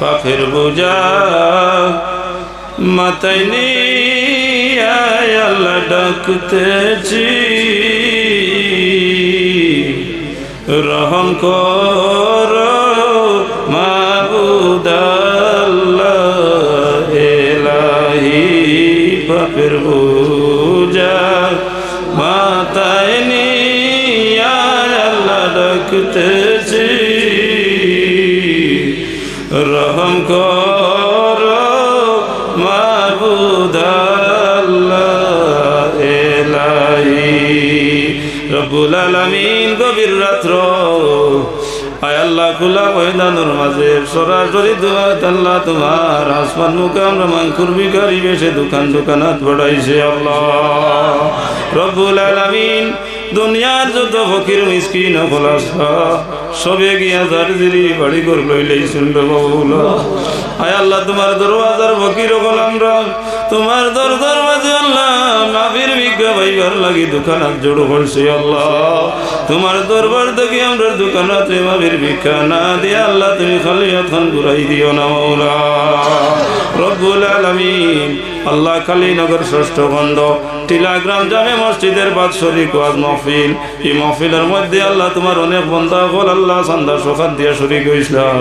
পাখের বোঝা নিয়ে আল্লাহ ডাকতেছি রহম কর এলাহি পাপের বোঝা মাথায় ডাকতেছি রহম কর মাবুদাল্লাহ এলাহি। রব্বুল আলামিন গভীর রাত্র। আয় আল্লাহ, খুলা ময়দানের মাঝে সরাসরি দুয়াত আল্লাহ তোমার আসমান মুখে আমরা মাংকুর বিকারি বেশে দোকান দোকানাত বড়াইছে আল্লাহ। রব্বুল আলামিন দুনিয়ার যত ফকির মিসকিন খোলাস সবে গিয়া যার জিরি বাড়ি ঘর লইলেই শুনবে বাবুলা আয় আল্লাহ, তোমার দরওয়াজার ফকির গোলাম তোমার দর দরওয়াজে আল্লাহ মাফির বিজ্ঞা ভাইবার লাগি দোকানাত জোড় করছে আল্লাহ। তোমার দরবার দেখি আমরা দোকানাতে মাফির ভিক্ষা না দিয়ে আল্লাহ তুমি খালি এখন ঘুরাই দিও না মৌলা। রব্বুল আলামিন, আল্লাহ কালীনগর ষষ্ঠ খণ্ড টিলাগ্রাম জামে মসজিদের বাদ শরীক ওয়াজ মহফিল। এই মহফিলের মধ্যে আল্লাহ তোমার অনেক বন্ধা হল আল্লাহ সন্ধ্যা সকাল দিয়ে শরীক হইসলাম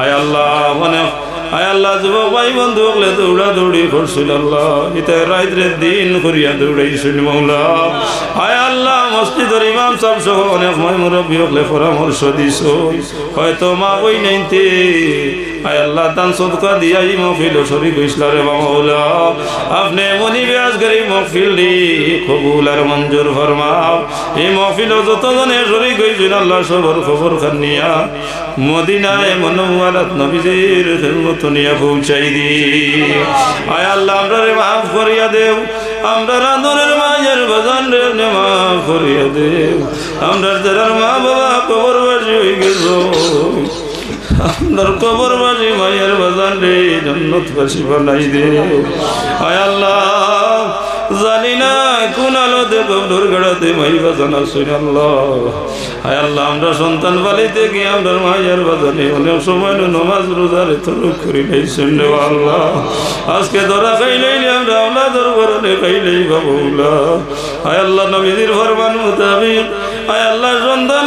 আয় আল্লাহ, অনেক আয় আল্লাহ যুবক ভাই বন্ধু হলে দৌড়া দৌড়ি করছিল আল্লাহ। ইতে রাত্রে দিন করিয়া দৌড়াইছিল মৌলা আয় আল্লাহ, মসজিদের ইমাম সব সহ অনেক মই মুরব্বী হলে পরামর্শ দিছ। হয়তো মা বই নাইতে আয় আল্লাহ, দান সদকা দিয়া এই মহফিল শরীক হইসলা রে মাওলা। আপনি মনি ব্যাস করি মহফিল কবুল আর মঞ্জুর ফরমাও। এই মহফিল যতজনে শরীক হইছিল আল্লাহ সবর খবর খানিয়া। মদিনায় মনোয়ারাত নবীজির খেদমত নিয়ে পৌঁছাই দি। আয় আল্লাহ, আমরা রে মাফ করিয়া দেও। আমরা রাধনের মায়ের বাজান রে মাফ করিয়া দেও। আমরা যারা মা বাবা কবর বাজি হয়ে গেছ। আপনার কবর বাজি মায়ের বাজান রে জন্নত বাসি বানাই দে আয় আল্লাহ জানি না কোন আলোতে কবর গড়াতে মাই বাজান আসুন আল্লাহ। আয় আল্লাহ, আমরা সন্তান বালিতে গিয়ে আমরা মায়ের বাজানে অনেক সময় নমাজ রোজারে তরুক করি নাই শুনলে আল্লাহ। আজকে ধরা খাইলেই আমরা, আল্লাহ দরবারে খাইলেই বাবুলা আয় আল্লাহ নবীদের ফরমান মোতাবিক। আয় আল্লাহ, সন্তান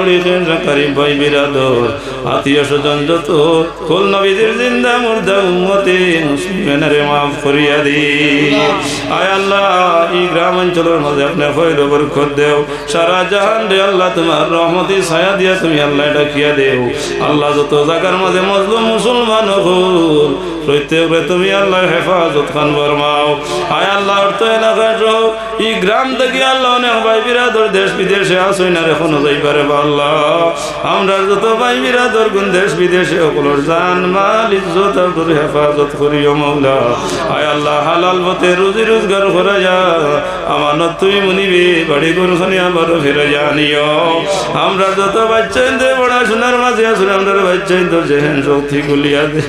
হরি কারি ভাই বিরাদর। আত্মীয় স্বজন যত কোল নবীদের জিন্দা মুর্দা উম্মতে, মুসলিমের মাফ করিয়া দি আয় আল্লাহ, এই গ্রাম মাঝে আপনি খৈর বরকত দেও। সারা জাহান রে আল্লাহ, তোমার রহমতি ছায়া দিয়া তুমি আল্লাহ ডাকিয়া দেও। আল্লাহ যত জায়গার মাঝে মজলুম মুসলমান হল প্রত্যেক তুমি আল্লাহ হেফাজত খান বরমাও আয় আল্লাহ, অর্থ এলাকায় যাও এই গ্রাম থেকে আল্লাহ অনেক ভাই বিরাদর, দেশ বিদেশে আসই না এখনও যাইবারে আল্লাহ। আমরা যত ভাই বিরাদর কোন দেশ বিদেশে সকলের জান, মাল, ইজ্জত তোর হেফাজত করিও মৌলা আয় আল্লাহ, হালাল পথে রুজি রোজগার করা যা তুমি মুনিবে, বাড়ি গরু খানি আবার ফিরে জানিও আমরা যত বাচ্চা পড়াশোনার মাঝে আসলে আমরা বাচ্চা যেহেন শক্তি গুলিয়া দে।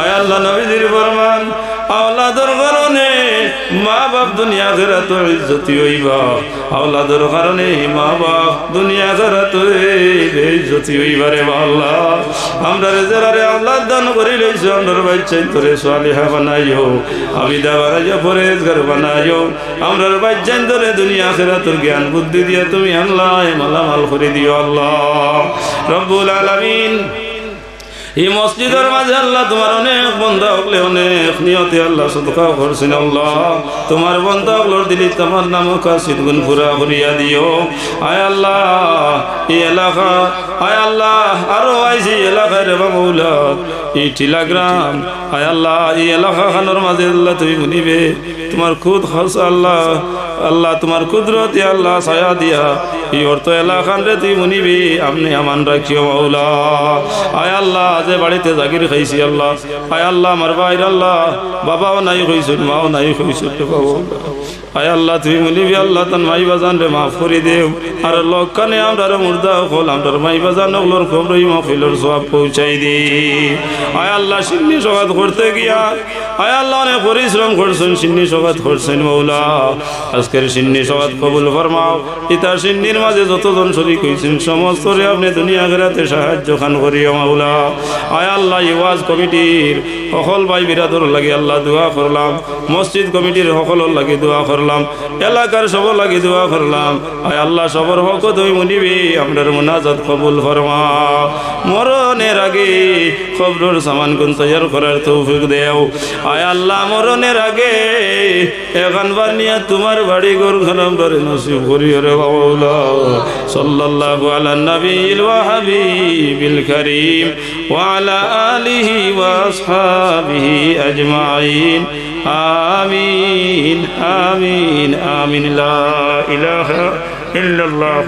আয় আল্লাহ, নবীজির ফরমান, আওলাদর কারণে মা বাপ দুনিয়া ঘেরা তো ইজ্জতি হইবা। আওলাদর কারণে মা বাপ দুনিয়া ঘেরা তো ইজ্জতি আমরা রে যারা রে আল্লাহ দান করি লইছো, আমরা বাচ্চাই তোরে সোয়ালিহা বানাইও। আবিদা বানাইও পরেজগার বানাইও। আমরা বাচ্চাই তোরে দুনিয়া ঘেরা তোর জ্ঞান বুদ্ধি দিয়ে তুমি আল্লাহ মালামাল করে দিও আল্লাহ। রব্বুল আলামিন এই মসজিদের মাঝে আল্লাহ তোমার অনেক বন্ধা হকলে অনেক নিয়তে, আল্লাহ সদকা করছেন আল্লাহ। তোমার বন্ধা হকলোর দিলি তোমার নাম কাশিদ গুণ পুরা ভরিয়া দিও। আয় আল্লাহ, এই এলাকা, আয় আল্লাহ, আরও আইসি এলাকায় রে বাবুলা এই টিলাগ্রাম আয় আল্লাহ, এই এলাকা খানোর মাঝে আল্লাহ তুমি শুনিবে তোমার খুদ খস আল্লাহ আল্লাহ তোমার কুদরতি আল্লাহ ছায়া দিয়া। এলাকান রে তুই মুনিবি, আপনি আমান রাখিও মাওলা। আয় আল্লাহ, যে বাড়িতে জাগির খাইছি আল্লাহ। আয় আল্লাহ, আমার আল্লাহ। বাবাও নাই হইছিল মাও নাই হইছিল বাবা। আয় আল্লাহ তুমি বলিবি আল্লাহ মাই বাজান রে মাফ করে দেও। আর লক্ষণে আমরা মুর্দা হল আমরা মাই বাজান ওগুলোর খবরই মফিলর সব পৌঁছাই দি আয় আল্লাহ, সিন্নি সগাত করতে গিয়া। আয় আল্লাহ, অনেক পরিশ্রম করছেন, সিন্নি করছেন মৌলা আজকের সিন্নি কবুল ফরমাও। ইতার সিন্নির মাঝে যতজন শরিক হয়েছেন সমস্ত রে আপনি দুনিয়া গেরাতে সাহায্য খান করিও মাওলা। আয় আল্লাহ ইওয়াজ কমিটির সকল ভাই বিরাদর লাগে আল্লাহ দোয়া করলাম। মসজিদ কমিটির সকলের লাগে দোয়া করলাম। এলাকার সব লাগে দোয়া করলাম। আয় আল্লাহ, সবর হক তুই মনিবি, আমরার মুনাজাত কবুল ফরমা। মরণের আগে খবরের সামান গুন তৈয়ার করার তৌফিক দেও। আয় আল্লাহ, মরণের আগে এখানবার নিয়ে তোমার বাড়ি ঘর খানাম বারে নসিব করি রে বাউলা সাল্লাল্লাহু আলা নবীল ওয়া হাবিবিল করিম ওয়া আলা আলিহি ওয়া আসহাবিহি আজমাইন। আমিন আমিন আমিন। লা ইলাহা ইল্লাল্লাহ।